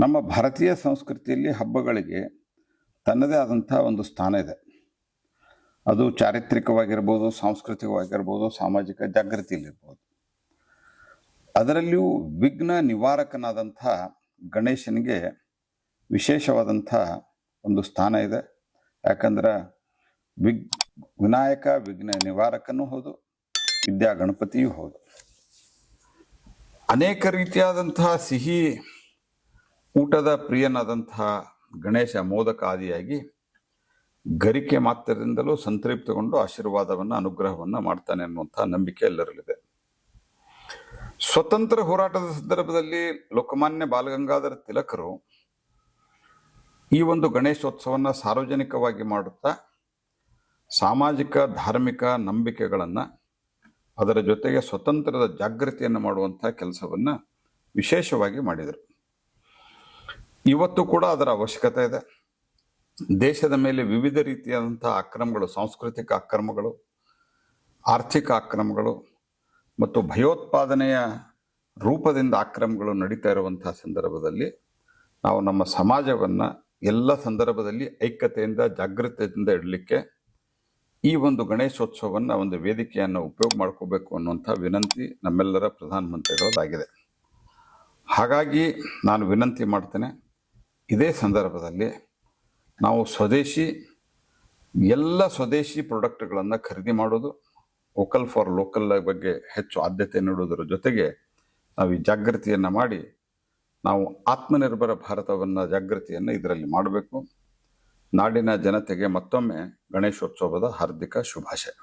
ನಮ್ಮ ಭಾರತೀಯ ಸಂಸ್ಕೃತಿಯಲ್ಲಿ ಹಬ್ಬಗಳಿಗೆ ತನ್ನದೇ ಆದಂಥ ಒಂದು ಸ್ಥಾನ ಇದೆ. ಅದು ಚಾರಿತ್ರಿಕವಾಗಿರ್ಬೋದು, ಸಾಂಸ್ಕೃತಿಕವಾಗಿರ್ಬೋದು, ಸಾಮಾಜಿಕ ಜಾಗೃತಿಯಲ್ಲಿರ್ಬೋದು. ಅದರಲ್ಲಿಯೂ ವಿಘ್ನ ನಿವಾರಕನಾದಂಥ ಗಣೇಶನಿಗೆ ವಿಶೇಷವಾದಂಥ ಒಂದು ಸ್ಥಾನ ಇದೆ. ಯಾಕಂದ್ರೆ ವಿಗ್ ವಿನಾಯಕ, ವಿಘ್ನ ನಿವಾರಕನೂ ಹೌದು ವಿದ್ಯಾ ಗಣಪತಿಯೂ ಹೌದು. ಅನೇಕ ರೀತಿಯಾದಂತಹ ಸಿಹಿ ಊಟದ ಪ್ರಿಯನಾದಂತಹ ಗಣೇಶ ಮೋದಕ ಆದಿಯಾಗಿ ಗರಿಕೆ ಮಾತ್ರದಿಂದಲೂ ಸಂತೃಪ್ತಿಗೊಂಡು ಆಶೀರ್ವಾದವನ್ನು, ಅನುಗ್ರಹವನ್ನು ಮಾಡ್ತಾನೆ ಅನ್ನುವಂಥ ನಂಬಿಕೆ ಎಲ್ಲರಲ್ಲಿದೆ. ಸ್ವತಂತ್ರ ಹೋರಾಟದ ಸಂದರ್ಭದಲ್ಲಿ ಲೋಕಮಾನ್ಯ ಬಾಲಗಂಗಾಧರ ತಿಲಕರು ಈ ಒಂದು ಗಣೇಶೋತ್ಸವವನ್ನು ಸಾರ್ವಜನಿಕವಾಗಿ ಮಾಡುತ್ತಾ ಸಾಮಾಜಿಕ, ಧಾರ್ಮಿಕ ನಂಬಿಕೆಗಳನ್ನು ಅದರ ಜೊತೆಗೆ ಸ್ವತಂತ್ರದ ಜಾಗೃತಿಯನ್ನು ಮಾಡುವಂಥ ಕೆಲಸವನ್ನು ವಿಶೇಷವಾಗಿ ಮಾಡಿದರು. ಇವತ್ತು ಕೂಡ ಅದರ ಅವಶ್ಯಕತೆ ಇದೆ. ದೇಶದ ಮೇಲೆ ವಿವಿಧ ರೀತಿಯಾದಂಥ ಅಕ್ರಮಗಳು, ಸಾಂಸ್ಕೃತಿಕ ಅಕ್ರಮಗಳು, ಆರ್ಥಿಕ ಅಕ್ರಮಗಳು ಮತ್ತು ಭಯೋತ್ಪಾದನೆಯ ರೂಪದಿಂದ ಅಕ್ರಮಗಳು ನಡೀತಾ ಇರುವಂತಹ ಸಂದರ್ಭದಲ್ಲಿ ನಾವು ನಮ್ಮ ಸಮಾಜವನ್ನು ಎಲ್ಲ ಸಂದರ್ಭದಲ್ಲಿ ಐಕ್ಯತೆಯಿಂದ, ಜಾಗೃತೆಯಿಂದ ಇಡಲಿಕ್ಕೆ ಈ ಒಂದು ಗಣೇಶೋತ್ಸವವನ್ನು, ಒಂದು ವೇದಿಕೆಯನ್ನು ಉಪಯೋಗ ಮಾಡ್ಕೋಬೇಕು ಅನ್ನುವಂಥ ವಿನಂತಿ ನಮ್ಮೆಲ್ಲರ ಪ್ರಧಾನಮಂತ್ರಿಗಳದಾಗಿದೆ ಹಾಗಾಗಿ ನಾನು ವಿನಂತಿ ಮಾಡ್ತೇನೆ ಇದೇ ಸಂದರ್ಭದಲ್ಲಿ ನಾವು ಸ್ವದೇಶಿ, ಎಲ್ಲ ಸ್ವದೇಶಿ ಪ್ರಾಡಕ್ಟ್ಗಳನ್ನು ಖರೀದಿ ಮಾಡೋದು, ವೋಕಲ್ ಫಾರ್ ಲೋಕಲ್ ಬಗ್ಗೆ ಹೆಚ್ಚು ಆದ್ಯತೆ ನೀಡುವುದರ ಜೊತೆಗೆ ನಾವು ಈ ಜಾಗೃತಿಯನ್ನು ಮಾಡಿ ನಾವು ಆತ್ಮನಿರ್ಭರ ಭಾರತವನ್ನು ಜಾಗೃತಿಯನ್ನು ಇದರಲ್ಲಿ ಮಾಡಬೇಕು. ನಾಡಿನ ಜನತೆಗೆ ಮತ್ತೊಮ್ಮೆ ಗಣೇಶೋತ್ಸವದ ಹಾರ್ದಿಕ ಶುಭಾಶಯ.